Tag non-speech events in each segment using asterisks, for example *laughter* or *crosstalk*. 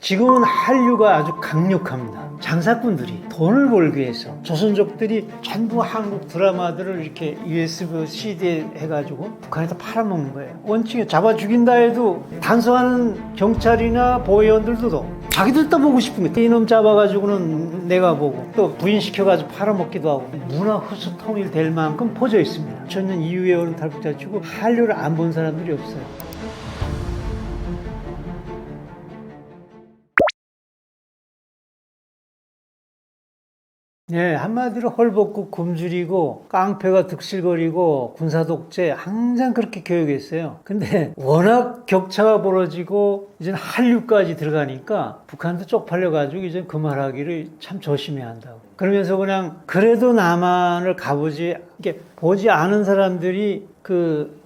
지금은 한류가 아주 강력합니다. 장사꾼들이 돈을 벌기 위해서 조선족들이 전부 한국 드라마들을 이렇게 USB CD에 해가지고 북한에다 팔아먹는 거예요. 원칙에 잡아 죽인다 해도 단속하는 경찰이나 보위원들도 자기들 또 보고 싶은 거예요. 이놈 잡아가지고는 내가 보고 또 부인시켜가지고 팔아먹기도 하고 문화 흡수 통일 될 만큼 퍼져 있습니다. 저는 이후에 오는 탈북자 치고 한류를 안 본 사람들이 없어요. 네, 한마디로 헐벗고 굶주리고 깡패가 득실거리고 군사독재 항상 그렇게 교육했어요. 근데 워낙 격차가 벌어지고 이제 한류까지 들어가니까 북한도 쪽팔려가지고 이제 그 말하기를 참 조심해야 한다고. 그러면서 그냥 그래도 남한을 가보지 이게 보지 않은 사람들이 그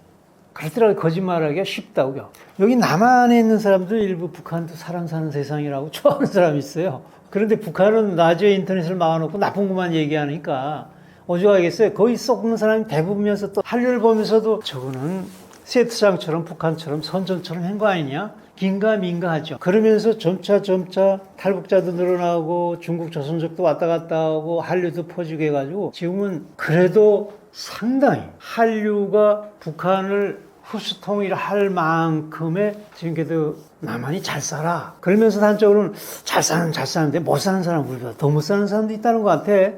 갈더라도 거짓말하기가 쉽다고요. 여기 남한에 있는 사람들 일부 북한도 사람 사는 세상이라고 *laughs* 좋아하는 사람이 있어요. 그런데 북한은 낮에 인터넷을 막아놓고 나쁜 것만 얘기하니까 어쩌겠어요. 거기 썩는 사람이 대부분이면서 또 한류를 보면서도 저거는 세트장처럼 북한처럼 선전처럼 한 거 아니냐? 긴가민가 하죠. 그러면서 점차 점차 탈북자도 늘어나고 중국 조선족도 왔다 갔다 하고 한류도 퍼지고 해가지고 지금은 그래도 상당히 한류가 북한을 흡수 통일 할 만큼의 지금 그래도 남한이 잘 살아. 그러면서 단적으로는 잘 사는 잘 사는데 못 사는 사람 우리보다 더 못 사는 사람도 있다는 것 같아.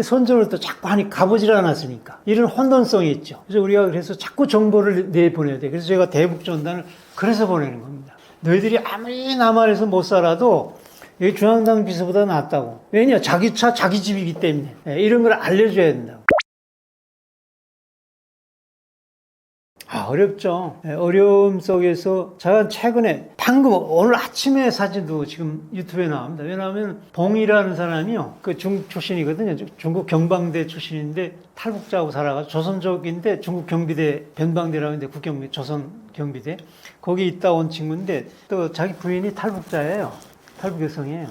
선전을 또 자꾸 하니 가보질 않았으니까 이런 혼돈성이 있죠. 그래서 우리가 그래서 자꾸 정보를 내보내야 돼. 그래서 제가 대북 전단을 그래서 보내는 겁니다. 너희들이 아무리 남한에서 못 살아도 여기 중앙당 비서보다 낫다고. 왜냐? 자기 차, 자기 집이기 때문에. 예, 이런 걸 알려줘야 된다고. 아, 어렵죠. 예, 어려움 속에서 제가 최근에 방금 오늘 아침에 사진도 지금 유튜브에 나옵니다. 왜냐하면 봉이라는 사람이요. 그 중국 출신이거든요. 중국 경방대 출신인데 탈북자하고 살아가지고 조선족인데 중국 경비대 변방대라고 하는데 국경비 조선 경비대 거기 있다 온 친구인데 또 자기 부인이 탈북자예요. 탈북 여성이에요.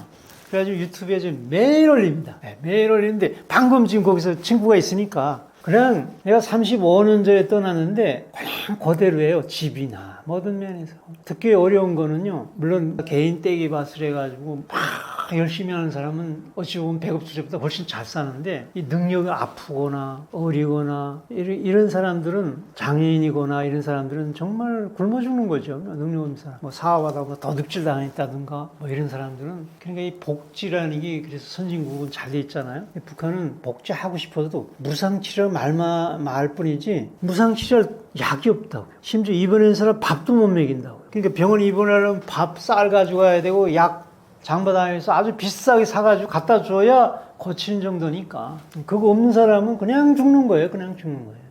그래가지고 유튜브에 지금 매일 올립니다. 네, 매일 올리는데 방금 지금 거기서 친구가 있으니까 그냥 내가 35년 전에 떠났는데 그냥 그대로예요. 집이나 모든 면에서. 듣기 어려운 거는요. 물론 개인 떼기 밭을 해가지고 막 열심히 하는 사람은 어찌 보면 배급투자보다 훨씬 잘 사는데 이 능력이 아프거나 어리거나 이런, 사람들은 장애인이거나 이런 사람들은 정말 굶어 죽는 거죠. 능력 없는 사람. 뭐 사업하다 보다 도둑질 당했다든가 뭐 이런 사람들은 그러니까 이 복지라는 게 그래서 선진국은 잘 돼 있잖아요. 북한은 복지 하고 싶어도 무상치료 말만 말 뿐이지 무상치료 약이 없다고. 심지어 입원한 사람 밥도 못 먹인다고. 그러니까 병원 입원하려면 밥 쌀 가지고 가야 되고 약 장바다에서 아주 비싸게 사가지고 갖다 줘야 고치는 정도니까. 그거 없는 사람은 그냥 죽는 거예요. 그냥 죽는 거예요.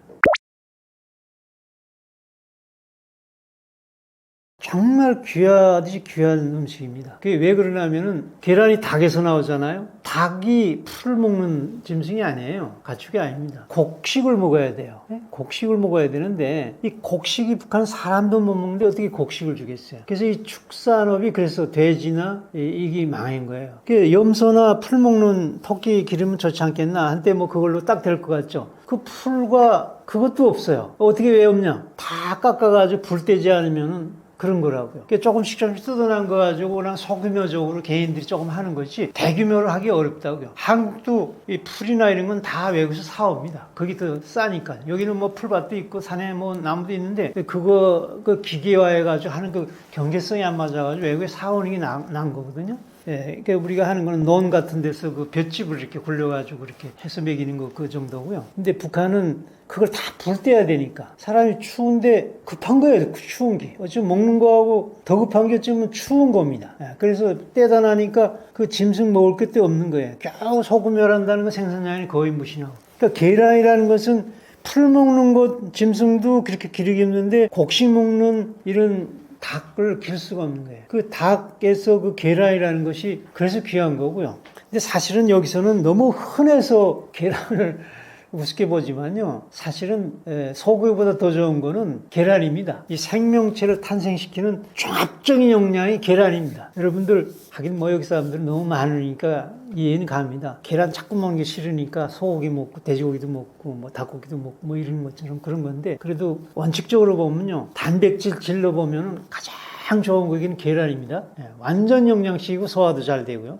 정말 귀하듯이 귀한 음식입니다. 그게 왜 그러냐면은 계란이 닭에서 나오잖아요. 닭이 풀 먹는 짐승이 아니에요. 가축이 아닙니다. 곡식을 먹어야 돼요. 네? 곡식을 먹어야 되는데 이 곡식이 북한 사람도 못 먹는데 어떻게 곡식을 주겠어요? 그래서 이 축산업이 그래서 돼지나 이- 이게 망한 거예요. 그 염소나 풀 먹는 토끼 기르면 좋지 않겠나? 한때 뭐 그걸로 딱 될 것 같죠. 그 풀과 그것도 없어요. 어떻게 왜 없냐? 다 깎아가지고 불 떼지 않으면은 그런 거라고요. 조금씩 조금씩 뜯어난 거 가지고 그냥 소규모적으로 개인들이 조금 하는 거지 대규모로 하기 어렵다고요. 한국도 이 풀이나 이런 건 다 외국에서 사옵니다. 거기 더 싸니까. 여기는 뭐 풀밭도 있고 산에 뭐 나무도 있는데 그거 그 기계화해가지고 하는 그 경제성이 안 맞아가지고 외국에 사오는 게 난, 난 거거든요. 예, 그러니까 우리가 하는 거는 논 같은 데서 그 볏짚을 이렇게 굴려가지고 이렇게 해서 먹이는 거 그 정도고요. 근데 북한은 그걸 다불 떼야 되니까 사람이 추운데 급한 거예요. 그 추운 게. 어찌 먹는 거하고 더 급한 게 어쩌면 추운 겁니다. 예, 그래서 떼다 나니까 그 짐승 먹을 것도 없는 거예요. 겨우 소금열한다는 건 생산량이 거의 무시하고. 그러니까 계란이라는 것은 풀 먹는 것 짐승도 그렇게 기르기 힘든데 곡식 먹는 이런 닭을 기를 수가 없는 거예요. 그 닭에서 그 계란이라는 것이 그래서 귀한 거고요. 근데 사실은 여기서는 너무 흔해서 *laughs* 계란을 우습게 보지만요. 사실은 에, 소고기보다 더 좋은 거는 계란입니다. 이 생명체를 탄생시키는 종합적인 영양이 계란입니다. 여러분들 하긴 뭐 여기 사람들은 너무 많으니까 이해는 갑니다. 계란 자꾸 먹는 게 싫으니까 소고기 먹고 돼지고기도 먹고 뭐 닭고기도 먹고 뭐 이런 것처럼 그런 건데 그래도 원칙적으로 보면요. 단백질 질로 보면 가장 좋은 고기는 계란입니다. 예, 완전 영양식이고 소화도 잘 되고요.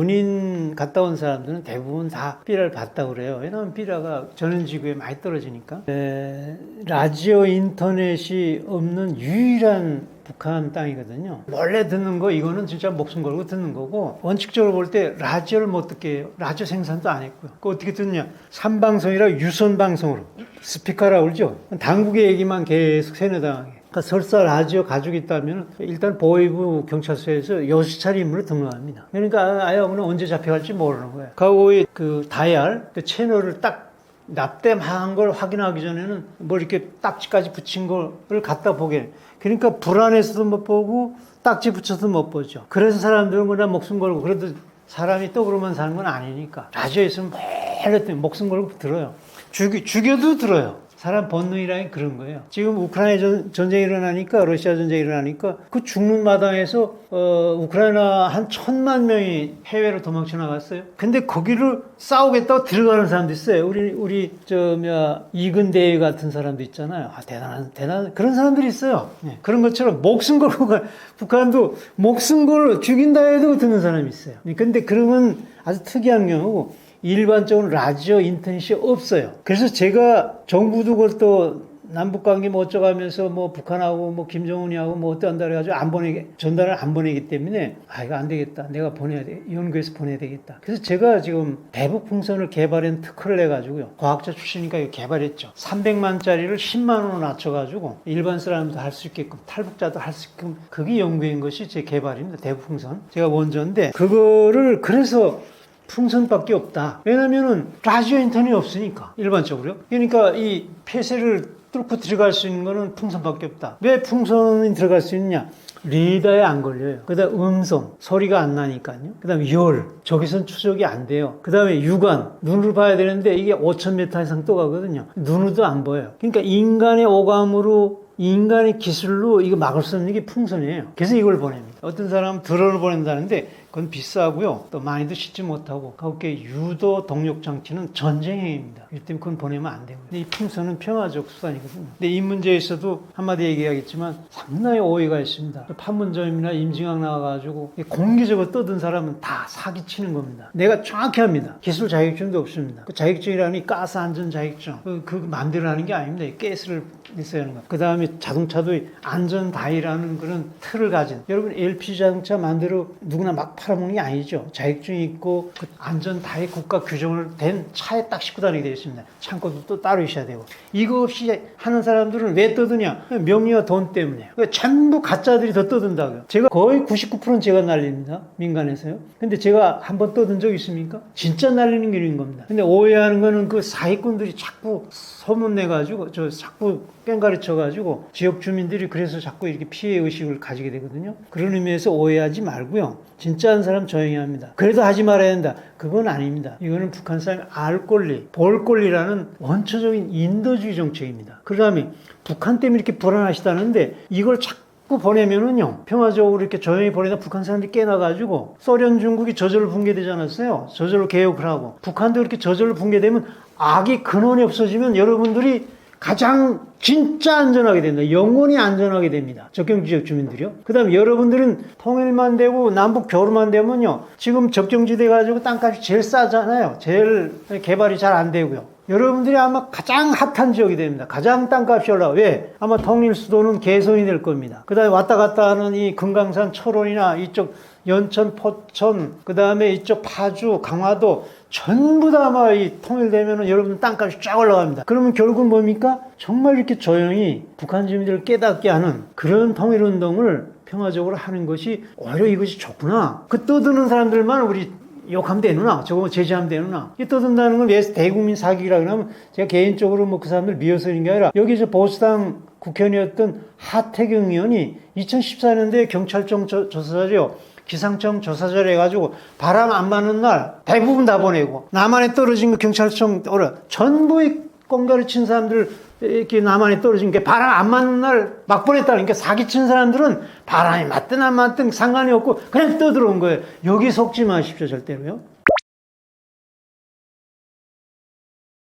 군인 갔다 온 사람들은 대부분 다 삐라를 봤다고 그래요. 왜냐하면 삐라가 전원지구에 많이 떨어지니까. 에, 라디오 인터넷이 없는 유일한 북한 땅이거든요. 원래 듣는 거 이거는 진짜 목숨 걸고 듣는 거고 원칙적으로 볼 때 라디오를 못 듣게 해요. 라디오 생산도 안 했고요. 그 어떻게 듣느냐? 삼방송이라 유선 방송으로 스피커라고 그러죠. 당국의 얘기만 계속 세뇌당하게. 그러니까 설사 라디오 가지고 있다면 일단 보이부 경찰서에서 여수차례 인물을 등록합니다. 그러니까 오늘 언제 잡혀갈지 모르는 거예요. 과거에 그 다이알 그 채널을 딱 납땜한 걸 확인하기 전에는 뭐 이렇게 딱지까지 붙인 거를 갖다 보게. 그러니까 불안해서도 못 보고 딱지 붙여서 못 보죠. 그래서 사람들은 그냥 목숨 걸고 그래도 사람이 떡으로만 사는 건 아니니까 라디오에 있으면 매일 목숨 걸고 들어요. 죽이, 죽여도 들어요. 사람 본능이라는 게 그런 거예요. 지금 우크라이나 전, 전쟁이 일어나니까 러시아 전쟁이 일어나니까 그 죽는 마당에서 어, 우크라이나 한 천만 명이 해외로 도망쳐 나갔어요. 근데 거기를 싸우겠다고 들어가는 사람도 있어요. 우리 우리 저 뭐야 이근대회 같은 사람도 있잖아요. 아 대단한 대단한 그런 사람들이 있어요. 예, 그런 것처럼 목숨 걸고 가 북한도 목숨 걸고 죽인다 해도 듣는 사람이 있어요. 근데 그러면 아주 특이한 경우고 일반적으로 라디오 인터넷이 없어요. 그래서 제가 정부도 그것도 남북 관계 뭐 어쩌가면서 뭐 북한하고 뭐 김정은이하고 뭐 어떠한다 그래가지고 안 보내게 전달을 안 보내기 때문에 아 이거 안 되겠다. 내가 보내야 돼. 연구해서 보내야 되겠다. 그래서 제가 지금 대북 풍선을 개발한 특허를 내가지고요. 과학자 출신이니까 이거 개발했죠. 300만짜리를 10만 원으로 낮춰가지고 일반 사람도 할 수 있게끔 탈북자도 할 수 있게끔 그게 연구한 것이 제 개발입니다. 대북 풍선. 제가 원조인데 그거를 그래서 풍선밖에 없다. 왜냐면은 라디오 인터넷이 없으니까 일반적으로. 그러니까 이 폐쇄를 뚫고 들어갈 수 있는 거는 풍선밖에 없다. 왜 풍선이 들어갈 수 있느냐? 리더에 안 걸려요. 그 다음 음성, 소리가 안 나니까요. 그 다음에 열, 저기선 추적이 안 돼요. 그 다음에 육안, 눈으로 봐야 되는데 이게 5,000m 이상 또 가거든요. 눈으로도 안 보여요. 그러니까 인간의 오감으로 인간의 기술로 이거 막을 수 없는 게 풍선이에요. 그래서 이걸 보냅니다. 어떤 사람은 드론을 보낸다는데 그건 비싸고요. 또 많이도 싣지 못하고 가볍게 유도 동력 장치는 전쟁 행위입니다. 이 때문에 그건 보내면 안 되고요. 근데 이 풍선은 평화적 수단이거든요. 근데 이 문제에 있어도 한마디 얘기하겠지만 상당히 오해가 있습니다. 판문점이나 임진강 나와가지고 공개적으로 떠든 사람은 다 사기치는 겁니다. 내가 정확히 합니다. 기술 자격증도 없습니다. 그 자격증이라는 게 가스 안전 자격증 그, 그 마음대로 하는 게 아닙니다. 이 가스를 있어야 하는 거. 그 다음에 자동차도 안전 다이라는 그런 틀을 가진 여러분 LPG 자동차 만들어 누구나 막 팔아먹는 게 아니죠. 자격증이 있고 그 안전 다이 국가 규정을 된 차에 딱 싣고 다니게 되어 있습니다. 창고도 또 따로 있어야 되고 이거 없이 하는 사람들은 왜 떠드냐? 명예와 돈 때문에. 그러니까 전부 가짜들이 더 떠든다고요. 제가 거의 99%는 제가 날립니다. 민간에서요. 근데 제가 한 번 떠든 적 있습니까? 진짜 날리는 길인 겁니다. 근데 오해하는 거는 그 사기꾼들이 자꾸 소문내가지고 저 자꾸 깽가리 쳐가지고 지역 주민들이 그래서 자꾸 이렇게 피해 의식을 가지게 되거든요. 그런 의미에서 오해하지 말고요. 진짜 한 사람 조용히 합니다. 그래도 하지 말아야 된다. 그건 아닙니다. 이거는 북한 사람이 알 권리, 볼 권리라는 원초적인 인도주의 정책입니다. 그 다음에 북한 때문에 이렇게 불안하시다는데 이걸 자꾸 자꾸 보내면은요 평화적으로 이렇게 조용히 보내다 북한 사람들이 깨나가지고 소련 중국이 저절로 붕괴되지 않았어요 저절로 개혁을 하고 북한도 이렇게 저절로 붕괴되면 악이 근원이 없어지면 여러분들이 가장 진짜 안전하게 된다. 영원히 안전하게 됩니다. 접경지역 주민들이요. 그 다음에 여러분들은 통일만 되고 남북 교류만 되면요. 지금 접경지대 가지고 땅값이 제일 싸잖아요. 제일 개발이 잘 안 되고요. 여러분들이 아마 가장 핫한 지역이 됩니다. 가장 땅값이 올라. 왜? 아마 통일 수도는 개성이 될 겁니다. 그 다음에 왔다 갔다 하는 이 금강산 철원이나 이쪽 연천, 포천, 그 다음에 이쪽 파주, 강화도 전부 다 아마 이 통일되면은 여러분 땅값이 쫙 올라갑니다. 그러면 결국은 뭡니까? 정말 이렇게 조용히 북한 주민들을 깨닫게 하는 그런 통일 운동을 평화적으로 하는 것이 오히려 이것이 좋구나. 그 떠드는 사람들만 우리 욕하면 되누나? 저거 제지하면 되누나? 이 떠든다는 건왜 대국민 사기라 그러면 제가 개인적으로 뭐 그 사람들 미워서는 게 아니라 여기 저 보수당 국회의원이었던 하태경 의원이 2014년도에 경찰청 조, 조사자죠. 기상청 조사자를 해가지고 바람 안 맞는 날 대부분 다 보내고 남한에 떨어진 거 경찰청 오라 전부 의 꽁가리 친 사람들 이렇게 남한에 떨어진 게 바람 안 맞는 날 막 보냈다는 게 사기 친 사람들은 바람이 맞든 안 맞든 상관이 없고 그냥 떠들어온 거예요. 여기 속지 마십시오 절대로요.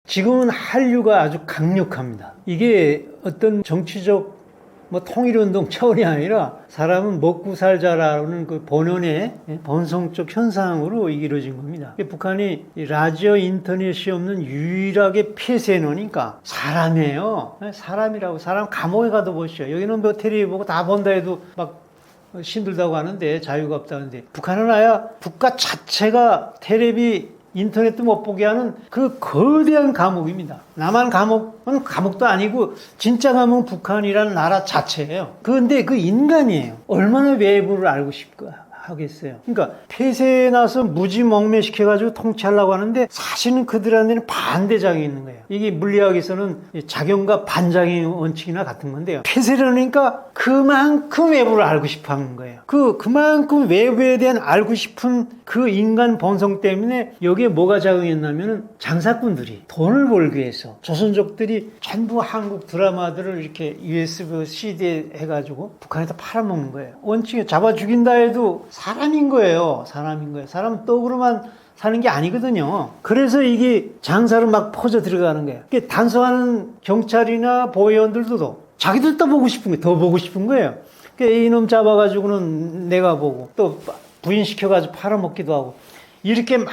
지금은 한류가 아주 강력합니다. 이게 어떤 정치적 뭐 통일운동 차원이 아니라 사람은 먹고 살자라는 그 본연의 본성적 현상으로 이루어진 겁니다. 북한이 이 라디오 인터넷이 없는 유일하게 폐쇄해 놓으니까 사람이에요. 사람이라고 사람 감옥에 가도 보시죠. 여기는 뭐 테레비 보고 다 본다 해도 막 힘들다고 하는데 자유가 없다는데 북한은 아야 국가 자체가 텔레비 인터넷도 못 보게 하는 그 거대한 감옥입니다. 남한 감옥은 감옥도 아니고 진짜 감옥은 북한이라는 나라 자체예요. 그런데 그 인간이에요. 얼마나 외부를 알고 싶까 하겠어요. 그러니까 폐쇄에 나서 무지 멍매시켜가지고 통치하려고 하는데 사실은 그들한테는 반대장이 있는 거예요. 이게 물리학에서는 작용과 반작용의 원칙이나 같은 건데요. 폐쇄를 하니까 그만큼 외부를 알고 싶어 하는 거예요. 그, 그만큼 외부에 대한 알고 싶은 그 인간 본성 때문에 여기에 뭐가 작용했냐면은 장사꾼들이 돈을 벌기 위해서 조선족들이 전부 한국 드라마들을 이렇게 USB CD에 해가지고 북한에다 팔아먹는 거예요. 원칙에 잡아 죽인다 해도 사람인 거예요. 사람인 거예요. 사람 떡으로만 사는 게 아니거든요. 그래서 이게 장사로 막 퍼져 들어가는 거예요. 이게 단속하는 경찰이나 보위원들도 자기들 도 보고 싶은 거예요. 더 보고 싶은 거예요. 그러니까 이놈 잡아가지고는 내가 보고 또 부인시켜가지고 팔아먹기도 하고 이렇게 막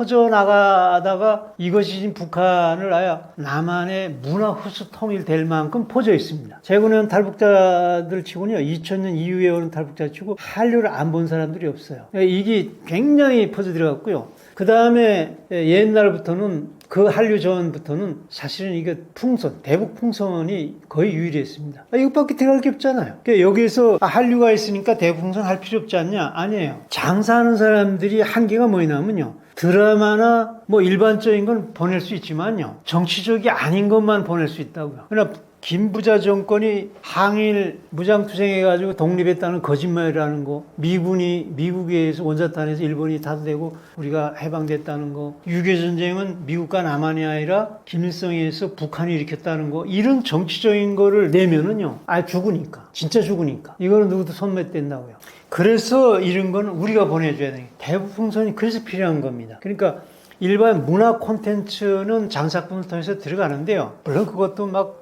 퍼져나가다가 이것이 북한을 아예 남한의 문화 후수 통일 될 만큼 퍼져 있습니다. 최근에 탈북자들 치고는요, 2000년 이후에 오는 탈북자 치고 한류를 안 본 사람들이 없어요. 이게 굉장히 퍼져 들어갔고요. 그 다음에 옛날부터는 그 한류 전부터는 사실은 이게 풍선, 대북 풍선이 거의 유일했습니다. 아, 이것밖에 들어갈 게 없잖아요. 그러니까 여기에서 아, 한류가 있으니까 대북 풍선 할 필요 없지 않냐? 아니에요. 장사하는 사람들이 한계가 뭐냐면요. 드라마나 뭐 일반적인 건 보낼 수 있지만요. 정치적이 아닌 것만 보낼 수 있다고요. 그러나 김부자 정권이 항일 무장투쟁해가지고 독립했다는 거짓말이라는 거, 미군이 미국에서 원자탄에서 일본이 타도되고 우리가 해방됐다는 거, 6.25 전쟁은 미국과 남한이 아니라 김일성에서 북한이 일으켰다는 거, 이런 정치적인 거를 내면은요, 아 죽으니까, 진짜 죽으니까 이거는 누구도 손맷댄다고요. 그래서 이런 거는 우리가 보내줘야 돼요. 대북 풍선이 그래서 필요한 겁니다. 그러니까 일반 문화 콘텐츠는 장사꾼을 통해서 들어가는데요. 물론 그것도 막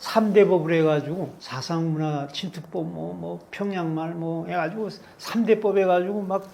3대 법을 해가지고 사상문화 침투법 뭐, 뭐 평양말 뭐 해가지고 3대법 해가지고 막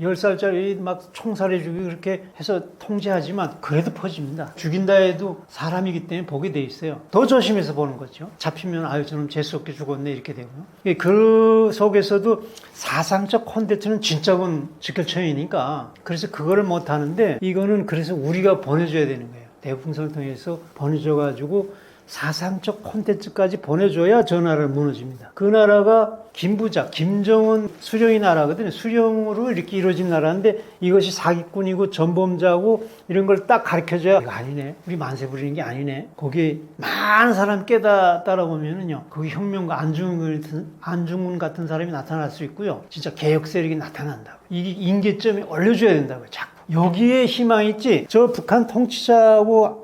10살짜리 막 총살해 주기 그렇게 해서 통제하지만 그래도 퍼집니다. 죽인다 해도 사람이기 때문에 보게 돼 있어요. 더 조심해서 보는 거죠. 잡히면 아유 저놈 재수없게 죽었네 이렇게 되고요. 그 속에서도 사상적 콘텐츠는 진짜군 직결처이니까 그래서 그거를 못 하는데 이거는 그래서 우리가 보내줘야 되는 거예요. 대풍선을 통해서 보내줘가지고 사상적 콘텐츠까지 보내줘야 저 나라를 무너집니다. 그 나라가 김부자, 김정은 수령의 나라거든요. 수령으로 이렇게 이루어진 나라인데 이것이 사기꾼이고 전범자고 이런 걸 딱 가르쳐줘야 이거 아니네. 우리 만세 부리는 게 아니네. 거기에 많은 사람 깨다 따라보면은요. 거기 혁명가 안중근 같은, 안중근 같은 사람이 나타날 수 있고요. 진짜 개혁 세력이 나타난다고. 이게 인계점이 올려줘야 된다고요. 자꾸. 여기에 희망이 있지. 저 북한 통치자하고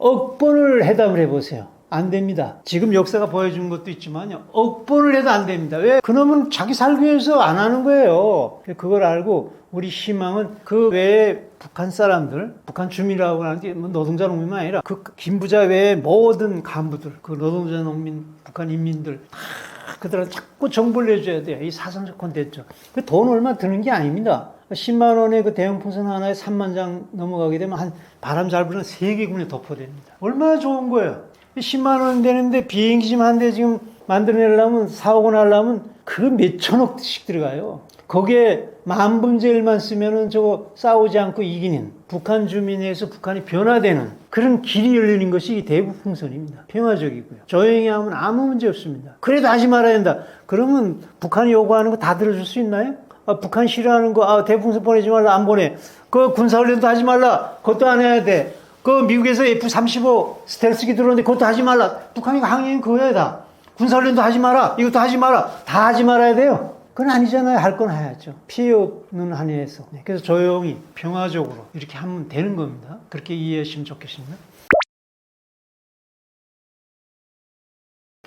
억 번을 회담을 해보세요. 안 됩니다. 지금 역사가 보여준 것도 있지만요. 억 번을 해도 안 됩니다. 왜? 그놈은 자기 살기 위해서 안 하는 거예요. 그걸 알고 우리 희망은 그 외에 북한 사람들, 북한 주민이라고 하는 게뭐 노동자 농민만 아니라 그 김부자 외에 모든 간부들, 그 노동자 농민, 북한 인민들 다 그들은 자꾸 정보를 내줘야 돼요. 이 사상적 콘텐츠. 그 돈 얼마 드는 게 아닙니다. 10만 원의 그 대형 풍선 하나에 3만 장 넘어가게 되면 한 바람 잘 불면 세 개군에 덮어됩니다. 얼마나 좋은 거예요. 10만 원 되는데 비행기 지금 한대 지금 만들어내려면 사오고 나려면 그 몇천억씩 들어가요. 거기에 만 분의 일만 쓰면은 저거 싸우지 않고 이기는 북한 주민에서 북한이 변화되는 그런 길이 열리는 것이 이 대북 풍선입니다. 평화적이고요. 조용히 하면 아무 문제 없습니다. 그래도 하지 말아야 된다. 그러면 북한이 요구하는 거 다 들어줄 수 있나요? 아, 북한 싫어하는 거, 아, 대풍선 보내지 말라, 안 보내. 그 군사훈련도 하지 말라. 그것도 안 해야 돼. 그 미국에서 F-35 스텔스기 들어오는데 그것도 하지 말라. 북한이 항의는 그거야, 다. 군사훈련도 하지 마라. 이것도 하지 마라. 다 하지 말아야 돼요. 그건 아니잖아요. 할 건 해야죠. 피해 없는 한에서. 네, 그래서 조용히, 평화적으로 이렇게 하면 되는 겁니다. 그렇게 이해하시면 좋겠습니다.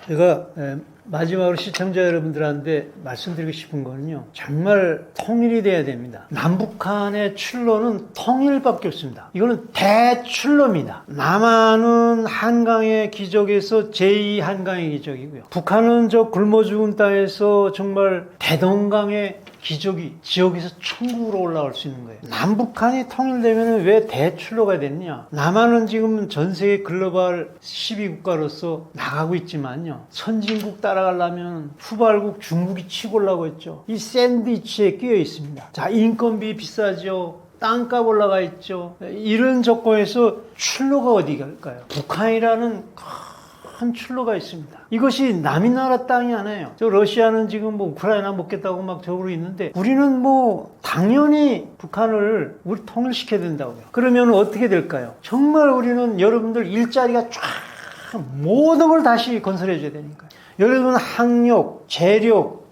제가 에, 마지막으로 시청자 여러분들한테 말씀드리고 싶은 거는요. 정말 통일이 돼야 됩니다. 남북한의 출로는 통일밖에 없습니다. 이거는 대출로입니다. 남한은 한강의 기적에서 제2 한강의 기적이고요. 북한은 저 굶어 죽은 땅에서 정말 대동강의 기적이 지역에서 천국으로 올라올 수 있는 거예요. 남북한이 통일되면 왜 대출로가 됐냐? 남한은 지금 전 세계 글로벌 12국가로서 나가고 있지만요. 선진국 따라가려면 후발국 중국이 치고 올라고 했죠. 이 샌드위치에 끼어 있습니다. 자, 인건비 비싸죠. 땅값 올라가 있죠. 이런 조건에서 출로가 어디 갈까요? 북한이라는 큰 출로가 있습니다. 이것이 남의 나라 땅이 아니에요. 저 러시아는 지금 뭐 우크라이나 먹겠다고 막 저러고 있는데 우리는 뭐 당연히 북한을 우리 통일시켜야 된다고요. 그러면 어떻게 될까요? 정말 우리는 여러분들 일자리가 쫙 모든 걸 다시 건설해 줘야 되니까요. 여러분 학력, 재력,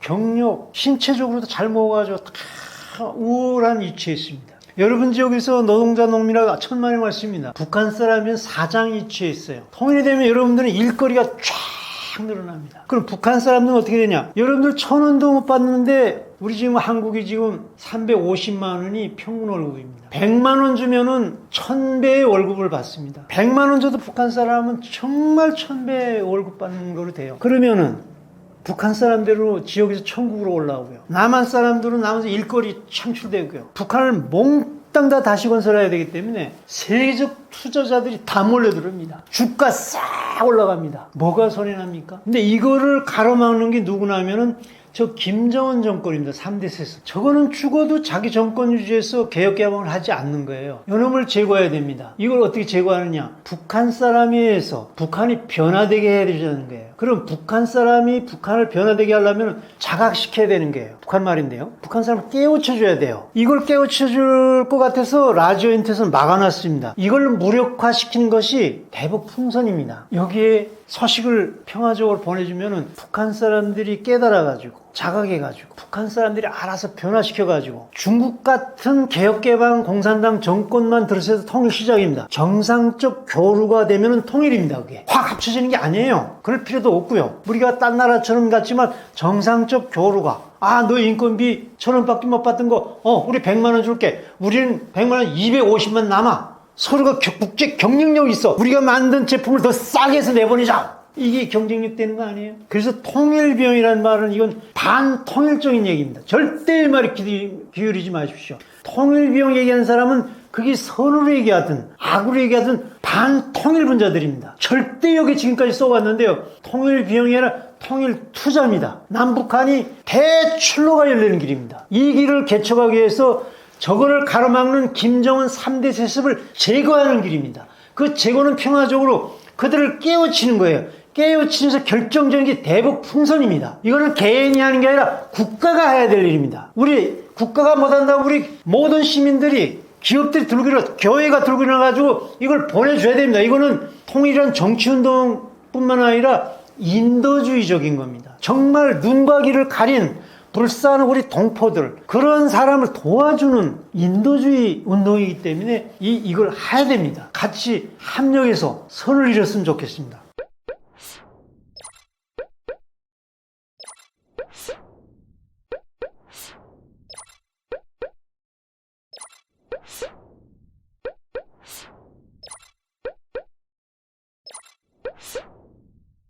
경력, 신체적으로도 잘 먹어가지고 다 우월한 위치에 있습니다. 여러분 지역에서 노동자 농민이라고 천만의 말씀입니다. 북한 사람이면 사장 위치에 있어요. 통일이 되면 여러분들은 일거리가 쫙 늘어납니다. 그럼 북한 사람들은 어떻게 되냐? 여러분들 천 원도 못 받는데 우리 지금 한국이 지금 350만 원이 평균 월급입니다. 100만 원 주면은 1000배의 월급을 받습니다. 100만 원 줘도 북한 사람은 정말 1000배 월급 받는 거로 돼요. 그러면은 북한 사람대로 지역에서 천국으로 올라오고요. 남한 사람들은 남아서 일거리 창출되고요. 북한을 몽땅 다 다시 건설해야 되기 때문에 세계적 투자자들이 다 몰려들습니다. 주가 싹 올라갑니다. 뭐가 손해 납니까? 근데 이거를 가로막는 게 누구나 하면은 저 김정은 정권입니다. 3대 세습. 저거는 죽어도 자기 정권 유지해서 개혁 개방을 하지 않는 거예요. 이놈을 제거해야 됩니다. 이걸 어떻게 제거하느냐? 북한 사람에 의해서 북한이 변화되게 해야 되는 거예요. 그럼 북한 사람이 북한을 변화되게 하려면 자각시켜야 되는 거예요. 북한 말인데요. 북한 사람 깨우쳐줘야 돼요. 이걸 깨우쳐줄 것 같아서 라디오 인터넷은 막아놨습니다. 이걸 무력화시키는 것이 대북 풍선입니다. 여기에 서식을 평화적으로 보내주면은 북한 사람들이 깨달아가지고 자각해가지고 북한 사람들이 알아서 변화시켜가지고 중국 같은 개혁개방 공산당 정권만 들어서도 통일 시작입니다. 정상적 교류가 되면은 통일입니다. 그게 확 합쳐지는 게 아니에요. 그럴 필요도 없고요. 우리가 딴 나라처럼 같지만 정상적 교류가 아, 너 인건비 천 원밖에 못 받던 거, 어, 우리 백만 원 줄게. 우리는 백만 원 250만 남아. 서로가 겨- 국제 경쟁력이 있어. 우리가 만든 제품을 더 싸게 해서 내보내자. 이게 경쟁력 되는 거 아니에요? 그래서 통일비용이라는 말은 이건 반통일적인 얘기입니다. 절대 이 말에 기, 기울이지 마십시오. 통일비용 얘기하는 사람은 그게 선으로 얘기하든 악으로 얘기하든 반통일분자들입니다. 절대 여기 지금까지 써왔는데요. 통일비용이 아니라 통일투자입니다. 남북한이 대출로가 열리는 길입니다. 이 길을 개척하기 위해서 저거를 가로막는 김정은 3대 세습을 제거하는 길입니다. 그 제거는 평화적으로 그들을 깨우치는 거예요. 깨우치면서 결정적인 게 대북 풍선입니다. 이거는 개인이 하는 게 아니라 국가가 해야 될 일입니다. 우리 국가가 못한다고 우리 모든 시민들이 기업들이 들고 일어, 교회가 들고 일어나가지고 이걸 보내줘야 됩니다. 이거는 통일한 정치운동뿐만 아니라 인도주의적인 겁니다. 정말 눈과 귀를 가린 불쌍한 우리 동포들 그런 사람을 도와주는 인도주의 운동이기 때문에 이 이걸 해야 됩니다. 같이 합력해서 선을 이뤘으면 좋겠습니다.